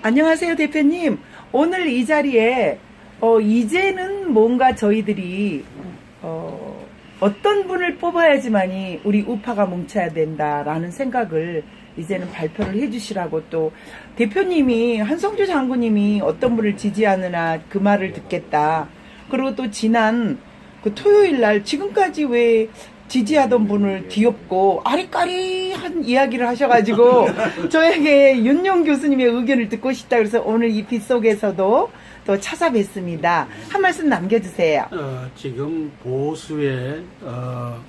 안녕하세요, 대표님. 오늘 이 자리에, 어, 이제는 뭔가 저희들이, 어, 어떤 분을 뽑아야지만이 우리 우파가 뭉쳐야 된다라는 생각을 이제는 발표를 해주시라고 또 대표님이 한성주 장군님이 어떤 분을 지지하느냐 그 말을 듣겠다. 그리고 또 지난 그 토요일 날 지금까지 왜 지지하던 분을 뒤엎고 아리까리한 이야기를 하셔가지고 저에게 윤용 교수님의 의견을 듣고 싶다 그래서 오늘 이 빛 속에서도 또 찾아뵙습니다. 한 말씀 남겨주세요. 어, 지금 보수의 어,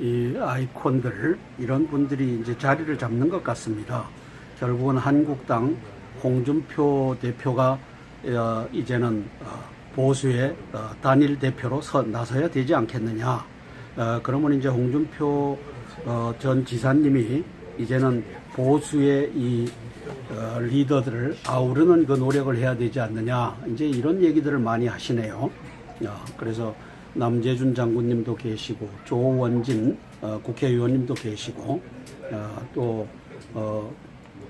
이 아이콘들 이런 분들이 이제 자리를 잡는 것 같습니다. 결국은 한국당 홍준표 대표가 어, 이제는 어, 보수의 어, 단일 대표로 서, 나서야 되지 않겠느냐. 어, 그러면 이제 홍준표 어, 전 지사님이 이제는 보수의 이 어, 리더들을 아우르는 그 노력을 해야 되지 않느냐. 이제 이런 얘기들을 많이 하시네요. 어, 그래서 남재준 장군님도 계시고 조원진 어, 국회의원님도 계시고 어, 또, 어,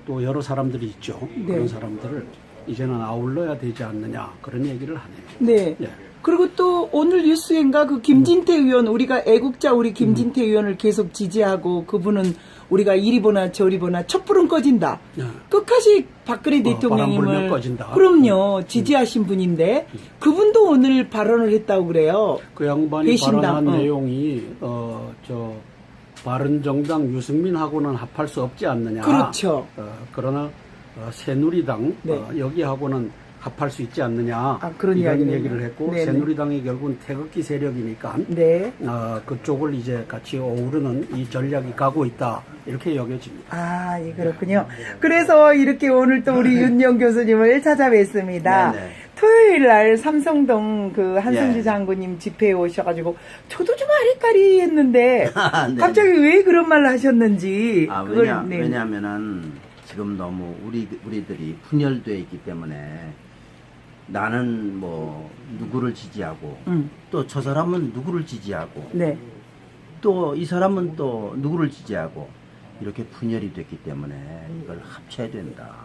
또 여러 사람들이 있죠. 네. 그런 사람들을 이제는 아울러야 되지 않느냐 그런 얘기를 하네요. 네. 예. 그리고 또 오늘 뉴스엔가 그 김진태 의원 우리가 애국자 우리 김진태 의원을 계속 지지하고 그분은 우리가 이리 보나 저리 보나 촛불은 꺼진다. 예. 끝까지 박근혜 어, 대통령님을 꺼진다. 음. 그럼요 지지하신 분인데 그분도 오늘 발언을 했다고 그래요. 그 양반이 배신당, 발언한 어. 내용이 어, 저 바른 정당 유승민하고는 합할 수 없지 않느냐. 그렇죠. 어, 그러나 어, 새누리당 네. 어, 여기하고는 합할 수 있지 않느냐. 아, 그런 이런 이야기를 얘기를 했고 네네. 새누리당이 결국은 태극기 세력이니까 네. 어, 그쪽을 이제 같이 어우르는 이 전략이 가고 있다 이렇게 여겨집니다. 아, 예, 그렇군요. 그래서 이렇게 오늘 또 우리 윤영 교수님을 찾아뵙습니다. 네네. 토요일 날 삼성동 그 한성주 예. 장군님 집회에 오셔가지고 저도 좀 아리까리 했는데 아, 네. 갑자기 왜 그런 말을 하셨는지. 아, 그걸, 왜냐, 네. 왜냐면은 지금 너무 우리, 우리들이 분열되어 있기 때문에 나는 뭐 누구를 지지하고 음, 또저 사람은 누구를 지지하고 네. 또 이 사람은 또 누구를 지지하고 이렇게 분열이 됐기 때문에 이걸 합쳐야 된다.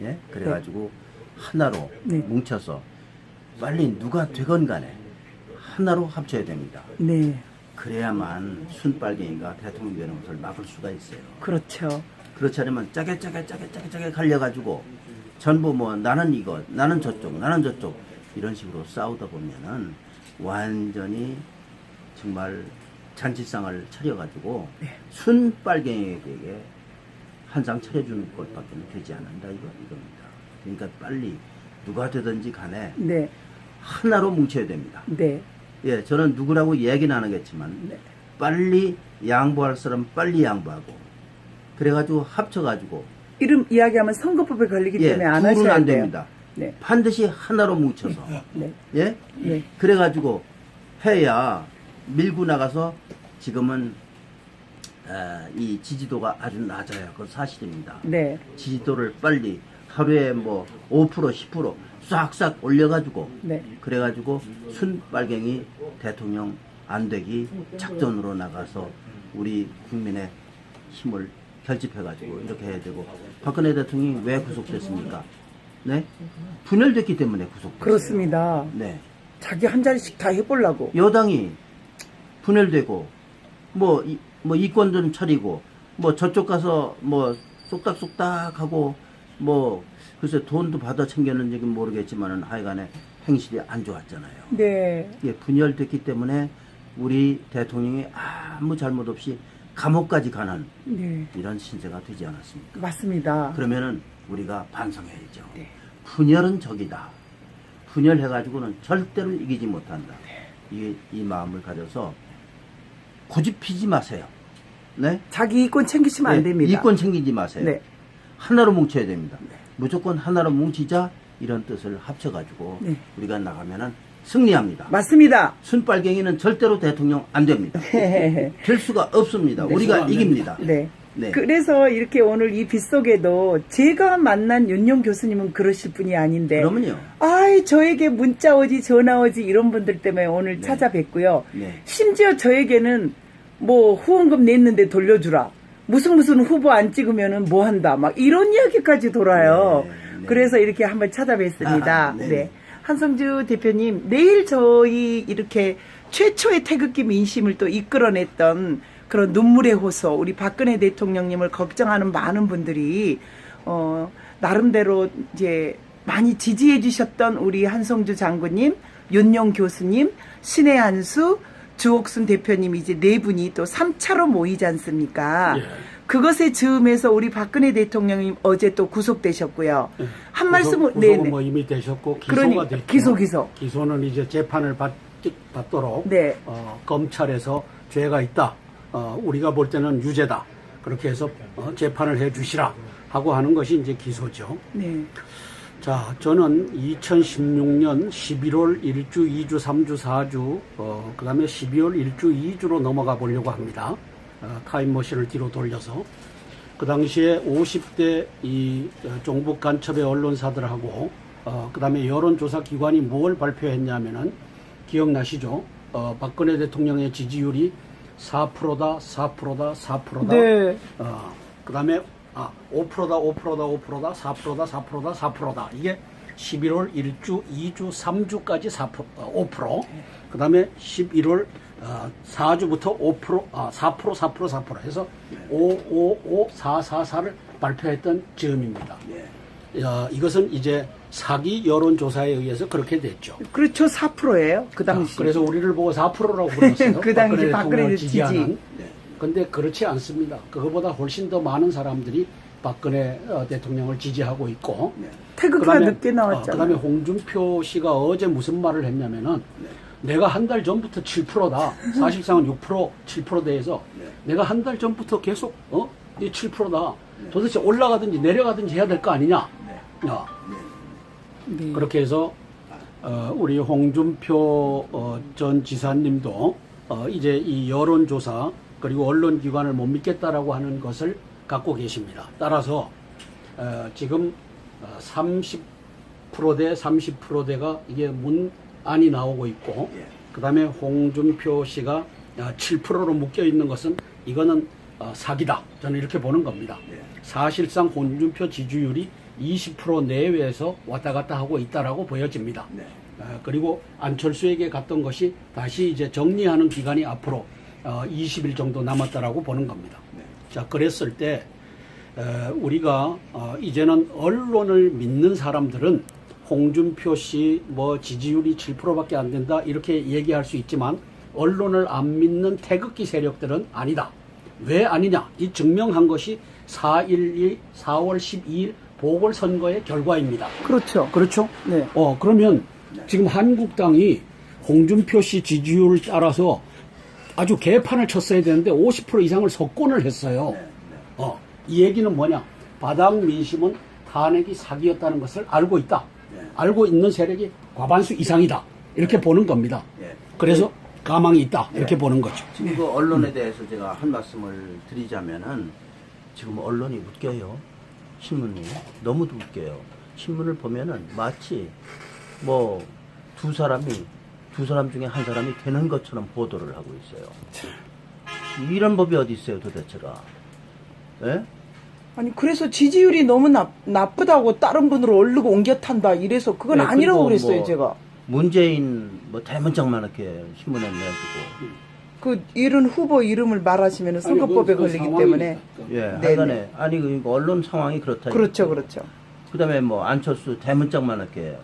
예? 그래가지고 하나로 네. 뭉쳐서 빨리 누가 되건 간에 하나로 합쳐야 됩니다. 네. 그래야만 순빨갱이가 대통령 되는 것을 막을 수가 있어요. 그렇죠. 그렇지 않으면 짜게 짜게 짜게 짜게 짜게 갈려가지고 전부 뭐 나는 이거 나는 저쪽 나는 저쪽 이런 식으로 싸우다 보면은 완전히 정말 잔치상을 차려가지고 네. 순빨갱이에게 한장 차려주는 것밖에 되지 않는다 이거 이겁니다. 그러니까 빨리 누가 되든지 간에 네. 하나로 뭉쳐야 됩니다. 네. 예, 저는 누구라고 얘기는 안 하겠지만 네. 빨리 양보할 사람 빨리 양보하고 그래가지고 합쳐가지고 이름 이야기하면 선거법에 걸리기 예, 때문에 안 둘은 하셔야 안 돼요. 됩니다. 네. 반드시 하나로 뭉쳐서 네. 예, 네. 그래가지고 해야 밀고 나가서 지금은 아, 이 지지도가 아주 낮아요. 그건 사실입니다. 네. 지지도를 빨리 하루에 뭐 5% 10% 싹싹 올려가지고 네. 그래가지고 순빨갱이 대통령 안 되기 작전으로 나가서 우리 국민의 힘을 결집해가지고 이렇게 해야 되고 박근혜 대통령이 왜 구속됐습니까? 네? 분열됐기 때문에 구속됐어요. 그렇습니다. 네. 자기 한 자리씩 다 해보려고. 여당이 분열되고 뭐, 이, 뭐 이권좀 차리고 뭐 저쪽 가서 뭐 쏙닥쏙닥 하고 뭐 글쎄 돈도 받아 챙겼는지 모르겠지만은 하여간에 행실이 안 좋았잖아요. 네. 이게 분열됐기 때문에 우리 대통령이 아무 잘못 없이 감옥까지 가는 네. 이런 신세가 되지 않았습니까? 맞습니다. 그러면은 우리가 반성해야죠. 네. 분열은 적이다. 분열해가지고는 절대로 이기지 못한다. 이, 이 마음을 가져서 고집피지 마세요. 네? 자기 이권 챙기시면 안 네, 됩니다. 이권 챙기지 마세요. 네. 하나로 뭉쳐야 됩니다. 무조건 하나로 뭉치자 이런 뜻을 합쳐가지고 네. 우리가 나가면은 승리합니다. 맞습니다. 순빨갱이는 절대로 대통령 안 됩니다. 될 수가 없습니다. 네. 우리가 이깁니다. 네. 네. 그래서 이렇게 오늘 이 빗속에도 제가 만난 윤용 교수님은 그러실 분이 아닌데 그러면요. 아이 저에게 문자 오지 전화 오지 이런 분들 때문에 오늘 네. 찾아뵙고요. 네. 심지어 저에게는 뭐 후원금 냈는데 돌려주라. 무슨 무슨 후보 안 찍으면은 뭐 한다 막 이런 이야기까지 돌아요. 네, 네. 그래서 이렇게 한번 찾아뵀습니다. 아, 네. 네. 한성주 대표님 내일 저희 이렇게 최초의 태극기 민심을 또 이끌어냈던 그런 눈물의 호소 우리 박근혜 대통령님을 걱정하는 많은 분들이 어 나름대로 이제 많이 지지해 주셨던 우리 한성주 장군님, 윤용 교수님, 신의 한수, 주옥순 대표님 이제 네 분이 또 3차로 모이지 않습니까? 예. 그것에 즈음해서 우리 박근혜 대통령님 어제 또 구속되셨고요. 한 말씀을 구속, 네, 구속은 네. 뭐 이미 되셨고 기소가 그러니 됐죠. 기소 기소. 기소는 이제 재판을 받, 받도록 네. 어, 검찰에서 죄가 있다. 어, 우리가 볼 때는 유죄다. 그렇게 해서 어, 재판을 해 주시라 하고 하는 것이 이제 기소죠. 네. 자, 저는 2016년 11월 1주, 2주, 3주, 4주, 어, 그 다음에 12월 1주, 2주로 넘어가 보려고 합니다. 어, 타임머신을 뒤로 돌려서. 그 당시에 50대 이 어, 종북 간첩의 언론사들하고, 어, 그 다음에 여론조사 기관이 뭘 발표했냐면은, 기억나시죠? 어, 박근혜 대통령의 지지율이 4%다, 4%다, 4%다. 네. 어, 그 다음에, 아, 5%다, 5%다, 5%다, 4%다, 4%다, 4%다. 이게 11월 1주, 2주, 3주까지 4%, 어, 5%. 그 다음에 11월 어, 4주부터 5%, 아, 4%, 4%, 4% 해서 5, 5, 5, 4, 4, 4를 발표했던 즈음입니다. 어, 이것은 이제 사기 여론조사에 의해서 그렇게 됐죠. 그렇죠. 4%예요. 그 자, 당시. 그래서 우리를 보고 4%라고 불렀어요. 그 당시 박근혜 지지. 지지하는. 근데 그렇지 않습니다. 그거보다 훨씬 더 많은 사람들이 박근혜 어, 대통령을 지지하고 있고. 태극기가 늦게 나왔잖아요. 그 다음에 홍준표 씨가 어제 무슨 말을 했냐면은 내가 한 달 전부터 7%다. 사실상은 6% 7% 대해서 내가 한 달 전부터 계속 어? 이 7%다. 도대체 올라가든지 내려가든지 해야 될 거 아니냐. 어. 네. 그렇게 해서 어, 우리 홍준표 어, 전 지사님도 어, 이제 이 여론조사 그리고 언론기관을 못 믿겠다라고 하는 것을 갖고 계십니다. 따라서 어, 지금 30%대 30%대가 이게 문 안이 나오고 있고 그 다음에 홍준표 씨가 7%로 묶여 있는 것은 이거는 어, 사기다. 저는 이렇게 보는 겁니다. 사실상 홍준표 지지율이 20% 내외에서 왔다 갔다 하고 있다라고 보여집니다. 어, 그리고 안철수에게 갔던 것이 다시 이제 정리하는 기간이 앞으로 어, 20일 정도 남았다라고 보는 겁니다. 자, 그랬을 때 에, 우리가 어, 이제는 언론을 믿는 사람들은 홍준표 씨 뭐 지지율이 7%밖에 안 된다 이렇게 얘기할 수 있지만 언론을 안 믿는 태극기 세력들은 아니다. 왜 아니냐? 이 증명한 것이 4.12 4월 12일 보궐선거의 결과입니다. 그렇죠. 그렇죠? 네. 어, 그러면 지금 한국당이 홍준표 씨 지지율을 따라서 아주 개판을 쳤어야 되는데 50% 이상을 석권을 했어요. 어, 이 얘기는 뭐냐? 바닥 민심은 탄핵이 사기였다는 것을 알고 있다. 알고 있는 세력이 과반수 이상이다. 이렇게 보는 겁니다. 예. 그래서 가망이 있다. 이렇게 보는 거죠. 지금 그 언론에 대해서 제가 한 말씀을 드리자면은 지금 언론이 웃겨요. 신문이 너무도 웃겨요. 신문을 보면은 마치 뭐 두 사람이 두 사람 중에 한 사람이 되는 것처럼 보도를 하고 있어요. 이런 법이 어디 있어요, 도대체가? 예? 아니 그래서 지지율이 너무 나, 나쁘다고 다른 분으로 얼르고 옮겨 탄다 이래서 그건 네, 아니라고 그리고 그랬어요 뭐 제가. 문재인 뭐 대문짝만 이렇게 신문에 내주고. 그 이런 후보 이름을 말하시면 선거법에 아니, 그- 그 걸리기 상황이- 때문에. 예, 네, 하여간에. 아니 그 언론 상황이 그렇다. 그렇죠 그렇죠. 그다음에 뭐 안철수 대문짝만 이렇게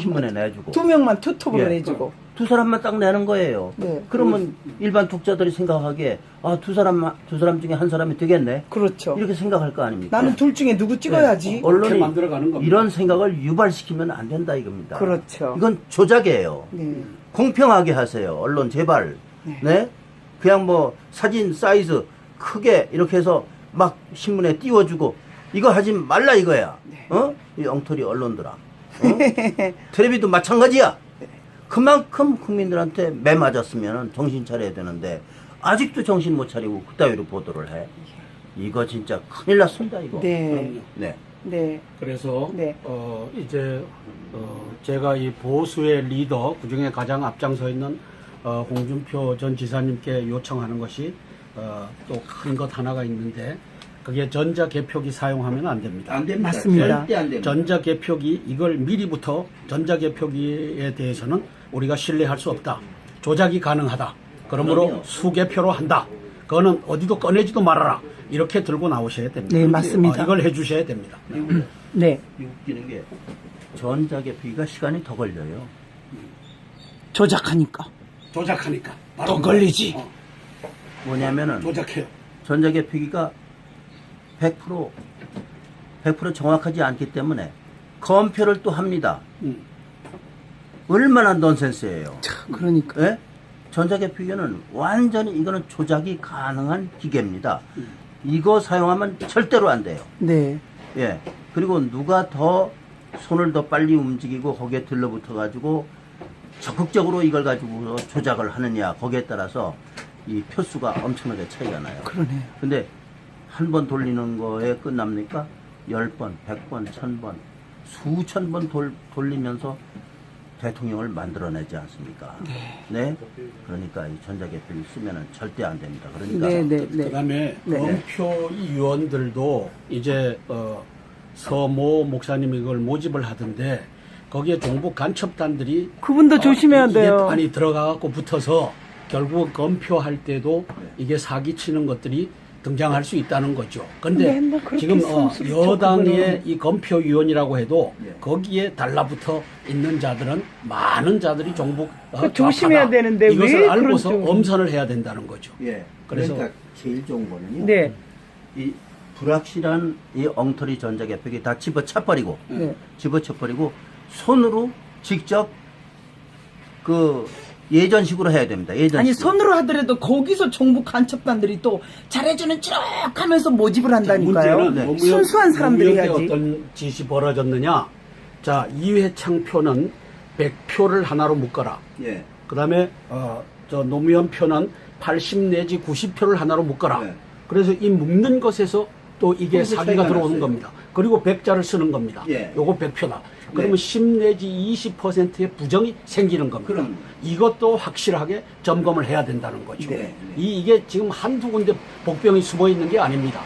신문에 내주고 두 명만 투톱으로 예. 내주고 두 사람만 딱 내는 거예요. 네. 그러면 일반 독자들이 생각하기에 아 두 사람 두 사람 중에 한 사람이 되겠네. 그렇죠 이렇게 생각할 거 아닙니까? 나는 둘 중에 누구 찍어야지 네. 언론이 만들어가는 겁니다. 이런 생각을 유발시키면 안 된다 이겁니다. 그렇죠. 이건 조작이에요. 네. 공평하게 하세요. 언론 제발. 네. 그냥 뭐 사진 사이즈 크게 이렇게 해서 막 신문에 띄워주고 이거 하지 말라 이거야. 네. 어? 이 엉터리 언론들아. 어? 텔레비도 마찬가지야. 그만큼 국민들한테 매 맞았으면 정신 차려야 되는데 아직도 정신 못 차리고 그따위로 보도를 해. 이거 진짜 큰일 났습니다 이거. 네. 네. 네. 그래서 네. 어, 이제 어, 제가 이 보수의 리더 그중에 가장 앞장서 있는 어, 홍준표 전 지사님께 요청하는 것이 어, 또 큰 것 하나가 있는데 그게 전자개표기 사용하면 안 됩니다. 안 됩니다. 맞습니다. 절대 안 됩니다. 전자개표기 이걸 미리부터 전자개표기에 대해서는 우리가 신뢰할 수 없다. 조작이 가능하다. 그러므로 그럼요. 수개표로 한다. 그거는 어디도 꺼내지도 말아라. 이렇게 들고 나오셔야 됩니다. 네, 맞습니다. 어, 이걸 해주셔야 됩니다. 미국에 네. 이 웃기는 게 전자개표기가 시간이 더 걸려요. 조작하니까. 조작하니까. 더 걸리지. 어, 뭐냐면은 조작해요. 전자개표기가 100% 100% 정확하지 않기 때문에 검표를 또 합니다. 음. 얼마나 넌센스예요. 참, 그러니까. 예? 전자개표기는 완전히 이거는 조작이 가능한 기계입니다. 이거 사용하면 절대로 안 돼요. 네. 예. 그리고 누가 더 손을 더 빨리 움직이고 거기에 들러붙어 가지고 적극적으로 이걸 가지고 조작을 하느냐 거기에 따라서 이 표수가 엄청나게 차이가 나요. 그러네요. 근데 한 번 돌리는 거에 끝납니까? 10번, 100번, 1000번, 수천 번 돌, 돌리면서 대통령을 만들어내지 않습니까? 네. 그러니까 이 전자개표를 쓰면은 절대 안 됩니다. 그러니까 네, 네, 네. 그다음에 네. 검표 위원들도 이제 어, 서모 목사님이 이걸 모집을 하던데 거기에 종북 간첩단들이 그분도 조심해야 어, 이게 돼요. 아니 들어가갖고 붙어서 결국 검표할 때도 이게 사기치는 것들이 등장할 수 있다는 거죠. 근데 근데 뭐 지금 어, 여당의. 이 검표위원이라고 해도 예. 거기에 달라붙어 있는 자들은 많은 자들이 종북 어, 그 조심해야. 되는데 왜 이것을 알고서. 엄선을 해야 된다는 거죠. 예. 그래서- 그러니까 제일 좋은 거는요. 네. 이 불확실한 이 엉터리 전자 개표기 다 집어쳐버리고 네. 집어쳐버리고 손으로 직접 그 예전식으로 해야 됩니다. 예전식. 아니 손으로 하더라도 거기서 정부 간첩단들이 또 잘해주는 쭉 하면서 모집을 한다니까요. 문제는 네. 노무현- 순수한 사람들이 해야지. 어떤 짓이 벌어졌느냐? 자 이회창 표는 100표를 하나로 묶어라. 예. 그다음에 어, 저 노무현 표는 80 내지 90표를 하나로 묶어라. 네. 그래서 이 묶는 것에서 또 이게 사기가 들어오는 났어요. 겁니다. 그리고 100자를 쓰는 겁니다. 예. 요거 100표다. 그러면 네. 10 내지 20%의 부정이 생기는 겁니다. 그럼. 이것도 확실하게 점검을 해야 된다는 거죠. 네, 네. 이, 이게 지금 한두 군데 복병이 숨어 있는 게 아닙니다.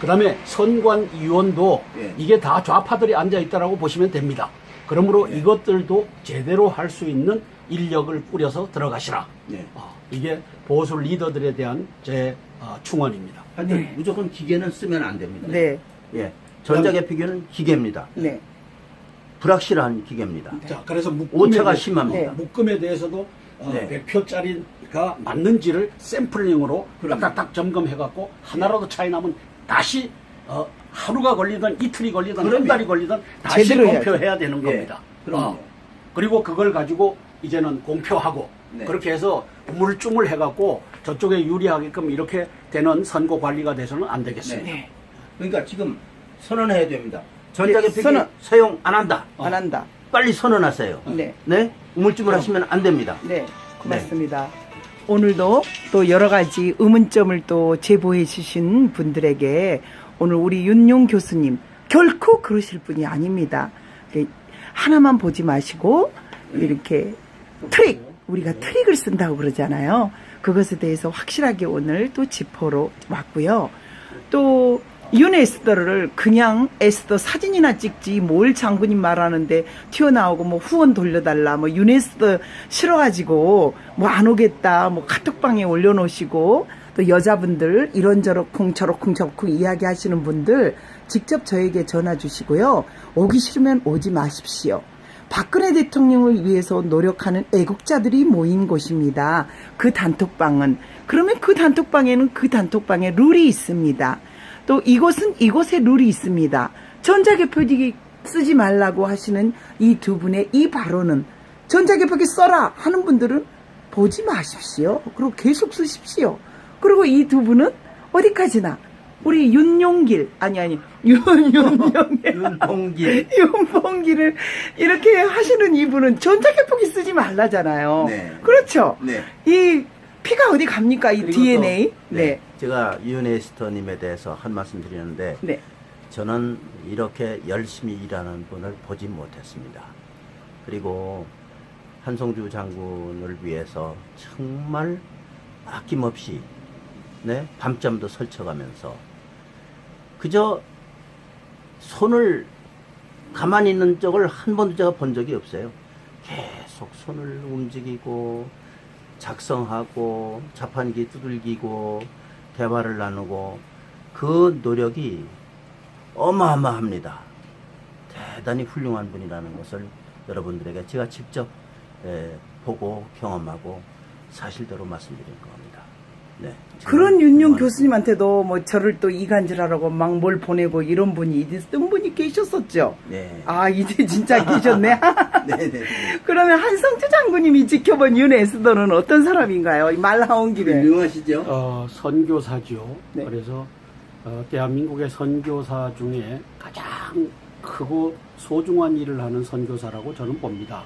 그 다음에 선관위원도 예. 이게 다 좌파들이 앉아 있다라고 보시면 됩니다. 그러므로 예. 이것들도 제대로 할 수 있는 인력을 꾸려서 들어가시라. 예. 어, 이게 보수 리더들에 대한 제 어, 충원입니다. 하여튼 무조건 기계는 쓰면 안 됩니다. 네. 예. 전자개표기는 기계입니다. 네. 불확실한 기계입니다. 자, 그래서 묶음에 오차가 대해- 심합니다. 네. 묶음에 대해서도 어, 네. 100표짜리가 맞는지를 샘플링으로. 딱딱딱 점검해갖고 하나라도 차이 나면 다시 어, 하루가 걸리든 이틀이 걸리든 한 그럼요. 달이 걸리든 다시. 공표해야 되는 예. 겁니다. 어, 그리고 그걸 가지고 이제는 공표하고 네. 그렇게 해서 우물쭈물 해갖고 저쪽에 유리하게끔 이렇게 되는 선거 관리가 돼서는 안 되겠습니다. 네. 그러니까 지금 선언해야 됩니다. 전자개표기 네, 선언. 사용 안 한다. 안 한다. 빨리 선언하세요. 네. 네? 우물쭈물 하시면 안 됩니다. 네, 고맙습니다. 오늘도 또 여러 가지 의문점을 또 제보해 주신 분들에게 오늘 우리 윤용 교수님 결코 그러실 분이 아닙니다. 하나만 보지 마시고 이렇게 트릭 우리가 트릭을 쓴다고 그러잖아요. 그것에 대해서 확실하게 오늘 또 짚어로 왔고요. 또 윤에스더를 그냥 에스더 사진이나 찍지 뭘 장군님 말하는데 튀어나오고 뭐 후원 돌려달라 뭐 윤에스더 싫어가지고 뭐 안 오겠다 뭐 카톡방에 올려놓으시고 또 여자분들 이런저렇쿵 저렇쿵 저렇쿵 이야기하시는 분들 직접 저에게 전화 주시고요 오기 싫으면 오지 마십시오 박근혜 대통령을 위해서 노력하는 애국자들이 모인 곳입니다. 그 단톡방은 그러면 그 단톡방에는 그 단톡방에 룰이 있습니다. 또 이곳은 이곳에 룰이 있습니다. 전자개표기 쓰지 말라고 하시는 이 두 분의 이 발언은 전자개표기 써라 하는 분들은 보지 마십시오. 그리고 계속 쓰십시오. 그리고 이 두 분은 어디까지나 우리 윤용길 아니 아니 윤윤용길 윤봉길. 윤봉기를 이렇게 하시는 이분은 전자개표기 쓰지 말라잖아요. 네. 그렇죠. 네. 이 피가 어디 갑니까? 이 DNA. 또, 네. 제가 윤에스터님에 대해서 한 말씀 드리는데 네. 저는 이렇게 열심히 일하는 분을 보지 못했습니다. 그리고 한성주 장군을 위해서 정말 아낌없이 네, 밤잠도 설쳐가면서 그저 손을 가만히 있는 적을 한 번도 제가 본 적이 없어요. 계속 손을 움직이고 작성하고 자판기 두들기고 대화를 나누고 그 노력이 어마어마합니다. 대단히 훌륭한 분이라는 것을 여러분들에게 제가 직접 예, 보고 경험하고 사실대로 말씀드린 겁니다. 네. 그런 윤용 교수님한테도 뭐 저를 또 이간질하라고 막 뭘 보내고 이런 분이 있던 분이 계셨었죠. 네. 아 이제 진짜 계셨네. 네, 네, 네. 그러면 한성주 장군님이 지켜본 윤에스더는 어떤 사람인가요? 말 나온 김에. 유명하시죠? 어, 선교사죠. 네. 그래서 어, 대한민국의 선교사 중에 가장 크고 소중한 일을 하는 선교사라고 저는 봅니다.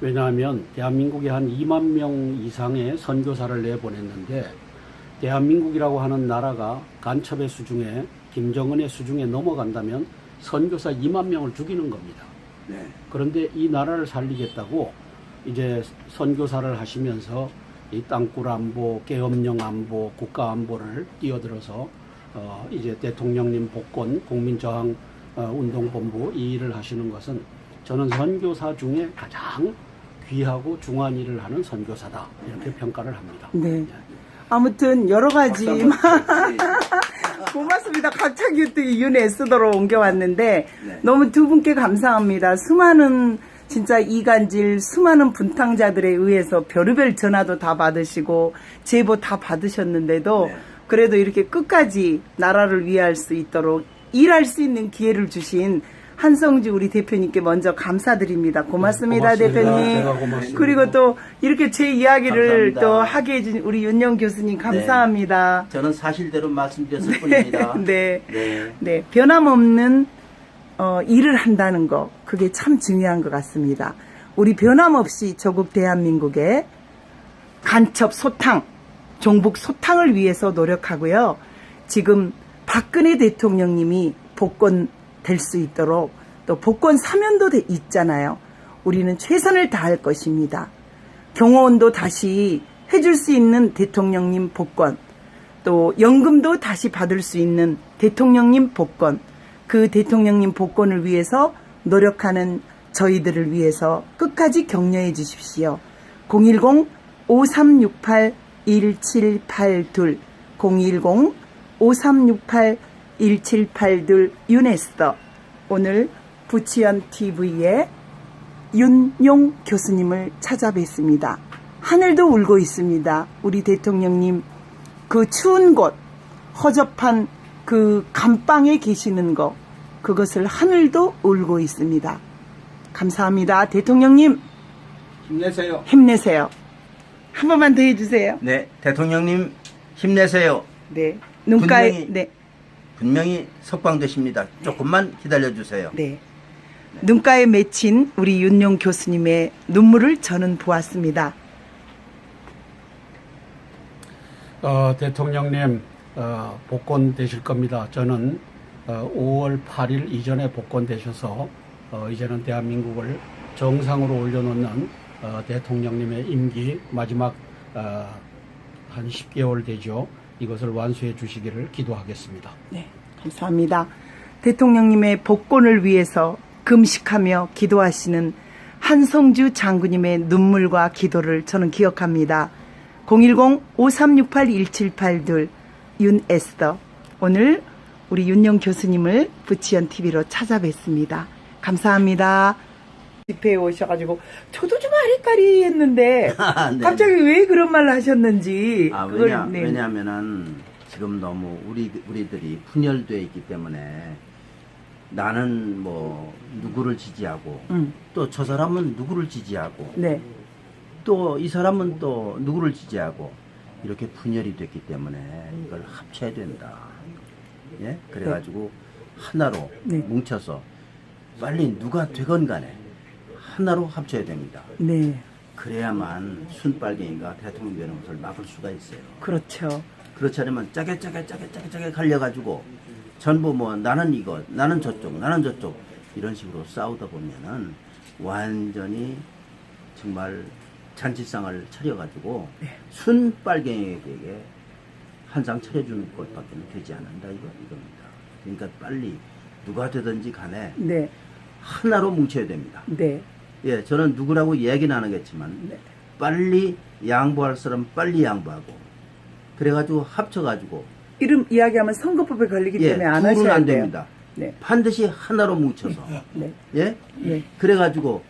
왜냐하면 대한민국에 한 2만 명 이상의 선교사를 내보냈는데 대한민국이라고 하는 나라가 간첩의 수중에 김정은의 수중에 넘어간다면 선교사 2만 명을 죽이는 겁니다. 네. 그런데 이 나라를 살리겠다고 이제 선교사를 하시면서 이 땅굴 안보, 계엄령 안보, 국가 안보를 뛰어들어서 어 이제 대통령님 복권, 국민저항 어, 운동본부 이 일을 하시는 것은 저는 선교사 중에 가장 귀하고 중한 일을 하는 선교사다 이렇게 평가를 합니다. 네. 아무튼 여러 가지 고맙습니다. 갑자기 또 윤에스더로 옮겨왔는데 네. 너무 두 분께 감사합니다. 수많은 진짜 이간질 수많은 분탕자들에 의해서 별의별 전화도 다 받으시고 제보 다 받으셨는데도 네. 그래도 이렇게 끝까지 나라를 위할 수 있도록 일할 수 있는 기회를 주신 한성주 우리 대표님께 먼저 감사드립니다. 고맙습니다, 네, 고맙습니다. 대표님. 제가 고맙습니다. 그리고 또 이렇게 제 이야기를 감사합니다. 또 하게 해준 우리 윤영 교수님 감사합니다. 저는 사실대로 말씀드렸을 뿐입니다. 네. 네. 네, 변함없는 어, 일을 한다는 거 그게 참 중요한 것 같습니다. 우리 변함없이 조국 대한민국의 간첩 소탕, 종북 소탕을 위해서 노력하고요. 지금 박근혜 대통령님이 복권 될 수 있도록 또 복권 사면도 돼 있잖아요. 우리는 최선을 다할 것입니다. 경호원도 다시 해줄 수 있는 대통령님 복권, 또 연금도 다시 받을 수 있는 대통령님 복권, 그 대통령님 복권을 위해서 노력하는 저희들을 위해서 끝까지 격려해 주십시오. 010-5368-1782 010-5368-1782 유네스터 오늘 부치연 TV의 윤용 교수님을 찾아뵙습니다. 하늘도 울고 있습니다. 우리 대통령님 그 추운 곳 허접한 그 감방에 계시는 거 그것을 하늘도 울고 있습니다. 감사합니다. 대통령님 힘내세요. 힘내세요. 한 번만 더 해주세요. 네, 대통령님 힘내세요. 네 눈가에 분명히- 네 분명히 석방되십니다. 조금만 기다려주세요. 네. 눈가에 맺힌 우리 윤용 교수님의 눈물을 저는 보았습니다. 어, 대통령님 어, 복권 되실 겁니다. 저는 어, 5월 8일 이전에 복권 되셔서 어, 이제는 대한민국을 정상으로 올려놓는 어, 대통령님의 임기 마지막 어, 한 10개월 되죠. 이것을 완수해 주시기를 기도하겠습니다. 네, 감사합니다. 대통령님의 복권을 위해서 금식하며 기도하시는 한성주 장군님의 눈물과 기도를 저는 기억합니다. 010-5368-1782 윤에스더 오늘 우리 윤영 교수님을 부치연 TV로 찾아뵙습니다. 감사합니다. 집회에 오셔가지고 저도 좀 아리까리 했는데 아, 네. 갑자기 왜 그런 말을 하셨는지 아, 그걸, 왜냐, 네. 왜냐면은 지금 너무 우리, 우리들이 분열되어 있기 때문에 나는 뭐 누구를 지지하고 음, 또 저 사람은 누구를 지지하고 네. 또 이 사람은 또 누구를 지지하고 이렇게 분열이 됐기 때문에 이걸 합쳐야 된다. 예? 그래가지고 하나로 네. 뭉쳐서 빨리 누가 되건 간에 하나로 합쳐야 됩니다. 네. 그래야만 순빨갱이가 대통령 되는 것을 막을 수가 있어요. 그렇죠. 그렇지 않으면 짜게 짜게 짜게 짜게 짜게 갈려가지고 전부 뭐 나는 이거 나는 저쪽 나는 저쪽 이런 식으로 싸우다 보면은 완전히 정말 잔치상을 차려가지고 순빨갱이에게 한장 차려주는 것밖에 되지 않는다 이거 이겁니다. 그러니까 빨리 누가 되든지 간에 네, 하나로 뭉쳐야 됩니다. 네, 예, 저는 누구라고 얘기는 안 하겠지만 네. 빨리 양보할 사람 빨리 양보하고 그래가지고 합쳐가지고 이름 이야기하면 선거법에 걸리기 예, 때문에 안 하셔야 안 돼요. 됩니다. 네, 반드시 하나로 뭉쳐서 네, 예, 네, 그래가지고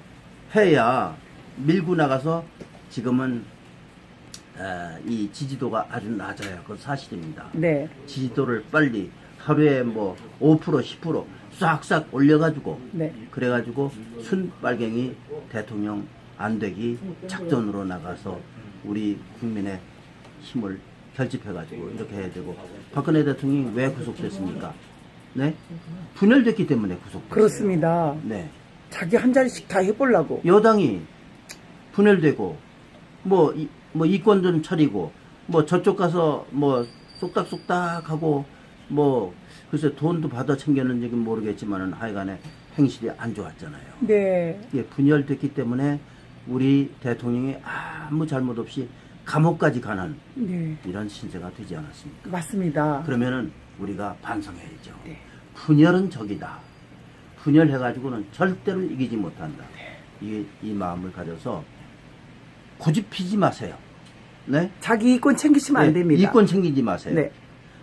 해야 밀고 나가서 지금은 아, 이 지지도가 아주 낮아요. 그건 사실입니다. 네, 지지도를 빨리 하루에 뭐 5% 10% 싹싹 올려가지고 네. 그래가지고 순빨갱이 대통령 안 되기 작전으로 나가서 우리 국민의 힘을 결집해가지고 이렇게 해야 되고 박근혜 대통령이 왜 구속됐습니까? 네? 분열됐기 때문에 구속됐어요. 그렇습니다. 네. 자기 한 자리씩 다 해보려고. 여당이 분열되고 뭐, 이, 뭐 이권 좀 차리고 뭐 저쪽 가서 뭐 쏙닥쏙닥 하고 뭐 글쎄 돈도 받아 챙겼는지 모르겠지만은 하여간에 행실이 안 좋았잖아요. 네, 예, 분열됐기 때문에 우리 대통령이 아무 잘못 없이 감옥까지 가는 네, 이런 신세가 되지 않았습니까? 맞습니다. 그러면은 우리가 반성해야죠. 네. 분열은 적이다. 분열해가지고는 절대로 이기지 못한다. 이, 이 마음을 가져서 고집피지 마세요. 네? 자기 이권 챙기시면 안 예, 됩니다. 이권 챙기지 마세요. 네,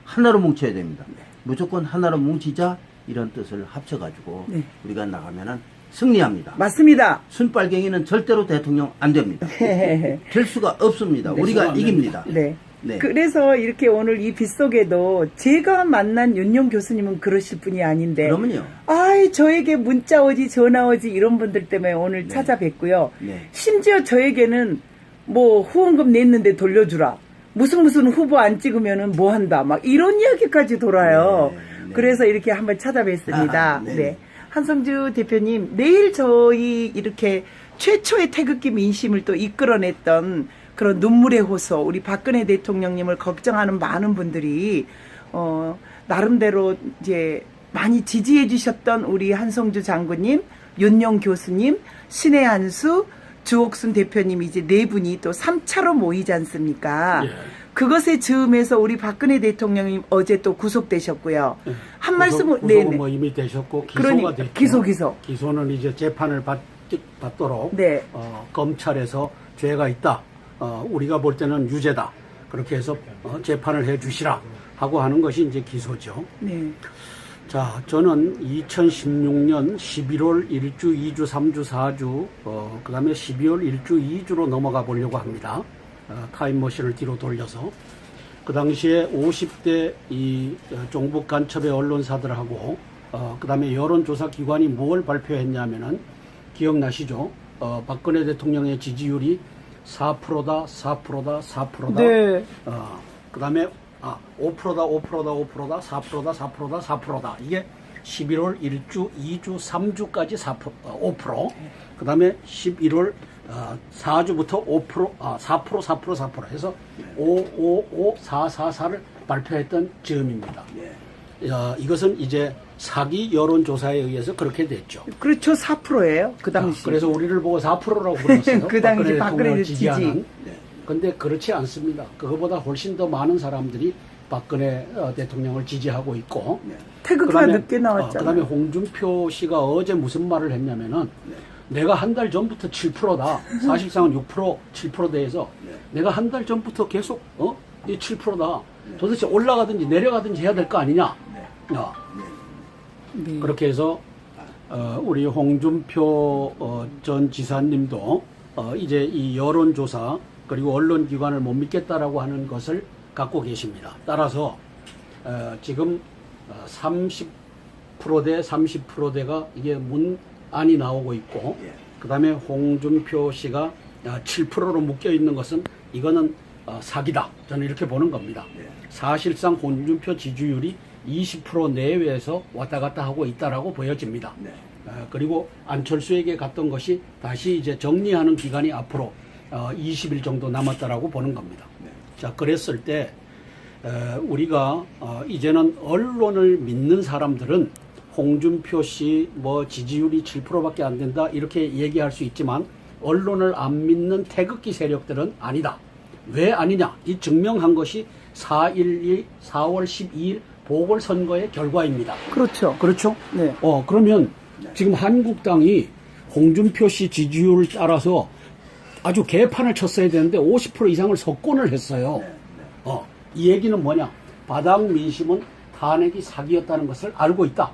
하나로 뭉쳐야 됩니다. 무조건 하나로 뭉치자 이런 뜻을 합쳐가지고 네. 우리가 나가면은 승리합니다. 맞습니다. 순빨갱이는 절대로 대통령 안 됩니다. 될 수가 없습니다. 우리가 이깁니다. 네. 네. 그래서 이렇게 오늘 이 빗속에도 제가 만난 윤용 교수님은 그러실 분이 아닌데 그러면요. 아이 저에게 문자 오지 전화 오지 이런 분들 때문에 오늘 네. 찾아뵙고요. 네. 심지어 저에게는 뭐 후원금 냈는데 돌려주라. 무슨 무슨 후보 안 찍으면은 뭐 한다. 막 이런 이야기까지 돌아요. 네, 네. 그래서 이렇게 한번 찾아뵙습니다. 아, 네. 네. 한성주 대표님, 내일 저희 이렇게 최초의 태극기 민심을 또 이끌어냈던 그런 눈물의 호소, 우리 박근혜 대통령님을 걱정하는 많은 분들이, 어, 나름대로 이제 많이 지지해 주셨던 우리 한성주 장군님, 윤용 교수님, 신의 한수, 주옥순 대표님 이제 네 분이 또 3차로 모이지 않습니까? 예. 그것에 즈음해서 우리 박근혜 대통령님 어제 또 구속되셨고요. 한 말씀을 구속, 네, 구속은 네. 뭐 이미 되셨고 기소가 그러니까, 됐죠. 기소, 기소. 기소는 이제 재판을 받, 받도록 네. 어, 검찰에서 죄가 있다. 어, 우리가 볼 때는 유죄다. 그렇게 해서 어, 재판을 해 주시라 하고 하는 것이 이제 기소죠. 네. 자, 저는 2016년 11월 1주, 2주, 3주, 4주, 어, 그 다음에 12월 1주, 2주로 넘어가 보려고 합니다. 어, 타임머신을 뒤로 돌려서. 그 당시에 50대 이 어, 종북 간첩의 언론사들하고, 어, 그 다음에 여론조사 기관이 뭘 발표했냐면은, 기억나시죠? 어, 박근혜 대통령의 지지율이 4%다, 4%다, 4%다. 네. 어, 그 다음에, 아, 5%다, 5%다, 5%다, 4%다, 4%다, 4%다. 이게 11월 1주, 2주, 3주까지 4%, 어, 5%. 그 다음에 11월 어, 4주부터 5%, 아, 4%, 4%, 4% 해서 5, 5, 5, 4, 4, 4를 발표했던 즈음입니다. 어, 이것은 이제 사기 여론조사에 의해서 그렇게 됐죠. 그렇죠. 4%예요. 그 당시. 아, 그래서 우리를 보고 4%라고 불렀어요. 그 당시 박근혜 대통령을 지지. 지지하는. 근데 그렇지 않습니다. 그거보다 훨씬 더 많은 사람들이 박근혜 어, 대통령을 지지하고 있고. 태극기가 늦게 나왔잖아요. 그 다음에 홍준표 씨가 어제 무슨 말을 했냐면은 내가 한 달 전부터 7%다. 사실상은 6%, 7% 대해서 내가 한 달 전부터 계속 어? 이 7%다. 도대체 올라가든지 내려가든지 해야 될 거 아니냐. 어. 네. 그렇게 해서 어, 우리 홍준표 어, 전 지사님도 어, 이제 이 여론조사 그리고 언론기관을 못 믿겠다라고 하는 것을 갖고 계십니다. 따라서 어, 지금 30%대 30%대가 이게 문 안이 나오고 있고 그 다음에 홍준표 씨가 7%로 묶여 있는 것은 이거는 어, 사기다. 저는 이렇게 보는 겁니다. 사실상 홍준표 지지율이 20% 내외에서 왔다 갔다 하고 있다라고 보여집니다. 어, 그리고 안철수에게 갔던 것이 다시 이제 정리하는 기간이 앞으로 어, 20일 정도 남았다라고 보는 겁니다. 자, 그랬을 때 어, 우리가 어, 이제는 언론을 믿는 사람들은 홍준표 씨 뭐 지지율이 7%밖에 안 된다 이렇게 얘기할 수 있지만 언론을 안 믿는 태극기 세력들은 아니다. 왜 아니냐? 이 증명한 것이 4.12, 4월 12일 보궐선거의 결과입니다. 그렇죠. 그렇죠? 네. 어, 그러면 지금 한국당이 홍준표 씨 지지율을 따라서 아주 개판을 쳤어야 되는데 50% 이상을 석권을 했어요. 어, 이 얘기는 뭐냐? 바닥 민심은 탄핵이 사기였다는 것을 알고 있다.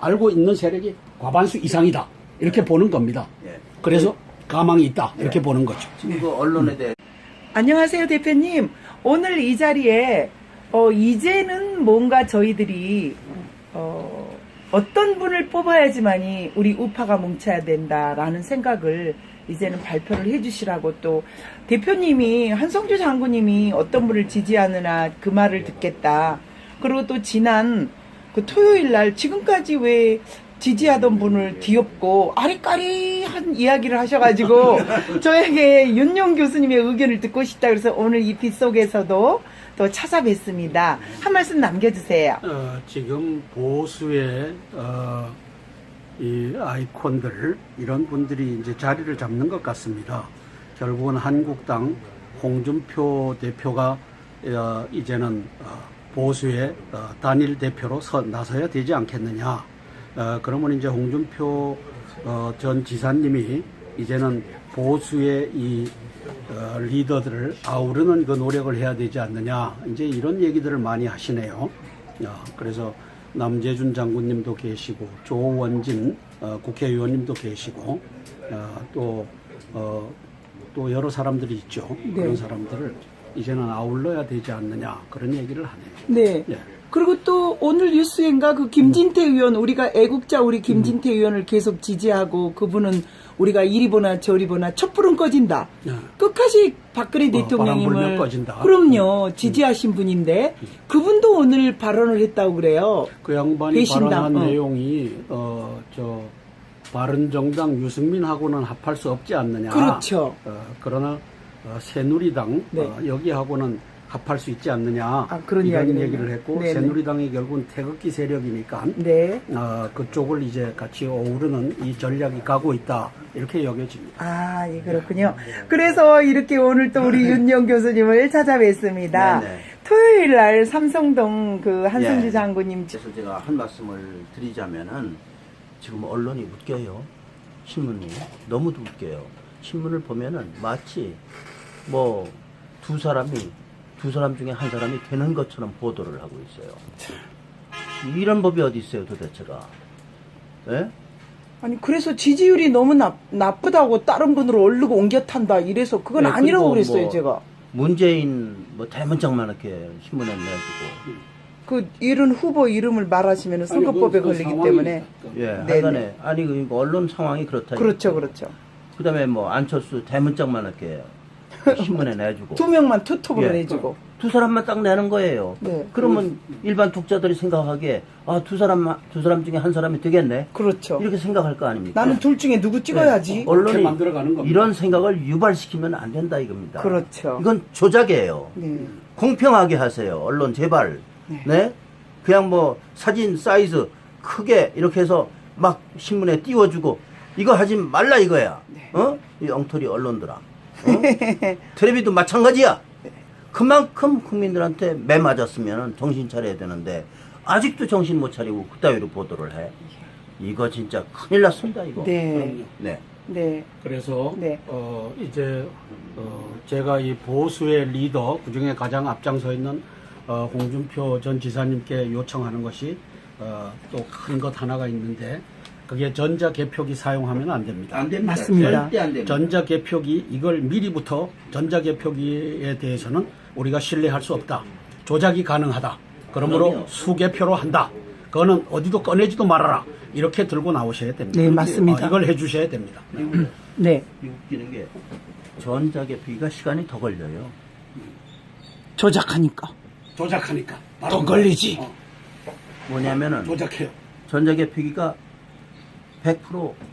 알고 있는 세력이 과반수 이상이다. 이렇게 보는 겁니다. 예. 그래서 가망이 있다. 이렇게 보는 거죠. 지금 그 언론에 대해 안녕하세요, 대표님. 오늘 이 자리에 어, 이제는 뭔가 저희들이 어, 어떤 분을 뽑아야지만이 우리 우파가 뭉쳐야 된다라는 생각을 이제는 발표를 해주시라고 또 대표님이 한성주 장군님이 어떤 분을 지지하느냐 그 말을 듣겠다. 그리고 또 지난 그 토요일 날 지금까지 왜 지지하던 분을 뒤엎고 아리까리한 이야기를 하셔가지고 저에게 윤용 교수님의 의견을 듣고 싶다 그래서 오늘 이 빛 속에서도 또 찾아뵙습니다. 한 말씀 남겨주세요. 어, 지금 보수의 어, 이 아이콘들 이런 분들이 이제 자리를 잡는 것 같습니다. 결국은 한국당 홍준표 대표가 어, 이제는 어, 보수의 어, 단일 대표로 서, 나서야 되지 않겠느냐. 어, 그러면 이제 홍준표 어, 전 지사님이 이제는 보수의 이 어, 리더들을 아우르는 그 노력을 해야 되지 않느냐. 이제 이런 얘기들을 많이 하시네요. 어, 그래서 남재준 장군님도 계시고 조원진 어, 국회의원님도 계시고 어, 또, 어, 또 여러 사람들이 있죠. 그런 사람들을 이제는 아울러야 되지 않느냐 그런 얘기를 하네요. 네. 예. 그리고 또 오늘 뉴스엔가 그 김진태 의원 우리가 애국자 우리 김진태 의원을 계속 지지하고 그분은 우리가 이리 보나 저리 보나 촛불은 꺼진다. 예. 끝까지 박근혜 어, 대통령님을 꺼진다. 그럼요 지지하신 분인데 그분도 오늘 발언을 했다고 그래요. 그 양반이 배신당, 발언한 어. 내용이 어, 저 바른 정당 유승민하고는 합할 수 없지 않느냐. 그렇죠. 어, 그러나 어, 새누리당 네. 어, 여기하고는 합할 수 있지 않느냐. 아, 그런 이런 얘기를 했고 네네. 새누리당이 결국은 태극기 세력이니까 네. 어, 그쪽을 이제 같이 어우르는 이 전략이 가고 있다 이렇게 여겨집니다. 아, 예, 그렇군요. 그래서 이렇게 오늘 또 우리 윤영 교수님을 찾아뵙습니다. 네네. 토요일 날 삼성동 그 한승주 예. 장군님 그래서 제가 한 말씀을 드리자면은 지금 언론이 웃겨요. 신문이 너무도 웃겨요. 신문을 보면은 마치 뭐 두 사람이 두 사람 중에 한 사람이 되는 것처럼 보도를 하고 있어요. 이런 법이 어디 있어요, 도대체가? 예? 아니 그래서 지지율이 너무 나, 나쁘다고 다른 분으로 오르고 옮겨 탄다 이래서 그건 네, 아니라고 그리고 그랬어요 뭐 제가 문재인 뭐 대문짝만 이렇게 신문에 내주고 그 이런 후보 이름을 말하시면 선거법에 아니, 그- 그 걸리기 상황이 때문에 예. 하여간에 아니 그 언론 상황이 그렇다. 그렇죠 그렇죠 그다음에 뭐 안철수 대문짝만 이렇게 신문에 내주고 두 명만 투톱으로 예. 내주고 두 사람만 딱 내는 거예요. 네. 그러면 일반 독자들이 생각하기에 아 두 사람 두 사람 중에 한 사람이 되겠네. 그렇죠 이렇게 생각할 거 아닙니까? 나는 둘 중에 누구 찍어야지 네. 언론이 만들어가는 겁니다. 이런 생각을 유발시키면 안 된다 이겁니다. 그렇죠. 이건 조작이에요. 네. 공평하게 하세요. 언론 제발. 네. 그냥 뭐 사진 사이즈 크게 이렇게 해서 막 신문에 띄워주고 이거 하지 말라 이거야. 네. 어? 이 엉터리 언론들아. 어? 텔레비도 마찬가지야. 그만큼 국민들한테 매 맞았으면 정신 차려야 되는데 아직도 정신 못 차리고 그따위로 보도를 해. 이거 진짜 큰일 났습니다 이거. 네. 네. 네. 그래서 네. 어, 이제 어, 제가 이 보수의 리더 그중에 가장 앞장서 있는 어, 홍준표 전 지사님께 요청하는 것이 어, 또 큰 것 하나가 있는데 그게 전자 개표기 사용하면 안 됩니다. 안 됩니다. 맞습니다. 절대 안 됩니다. 전자 개표기 이걸 미리부터 전자 개표기에 대해서는 우리가 신뢰할 수 없다. 조작이 가능하다. 그러므로 그럼요. 수개표로 한다. 그거는 어디도 꺼내지도 말아라. 이렇게 들고 나오셔야 됩니다. 네, 맞습니다. 어, 이걸 해주셔야 됩니다. 네. 이 웃기는 게 전자개표기가 시간이 더 걸려요. 조작하니까 조작하니까. 더 걸리지. 어, 뭐냐면은 조작해요. 전자개표기가 100%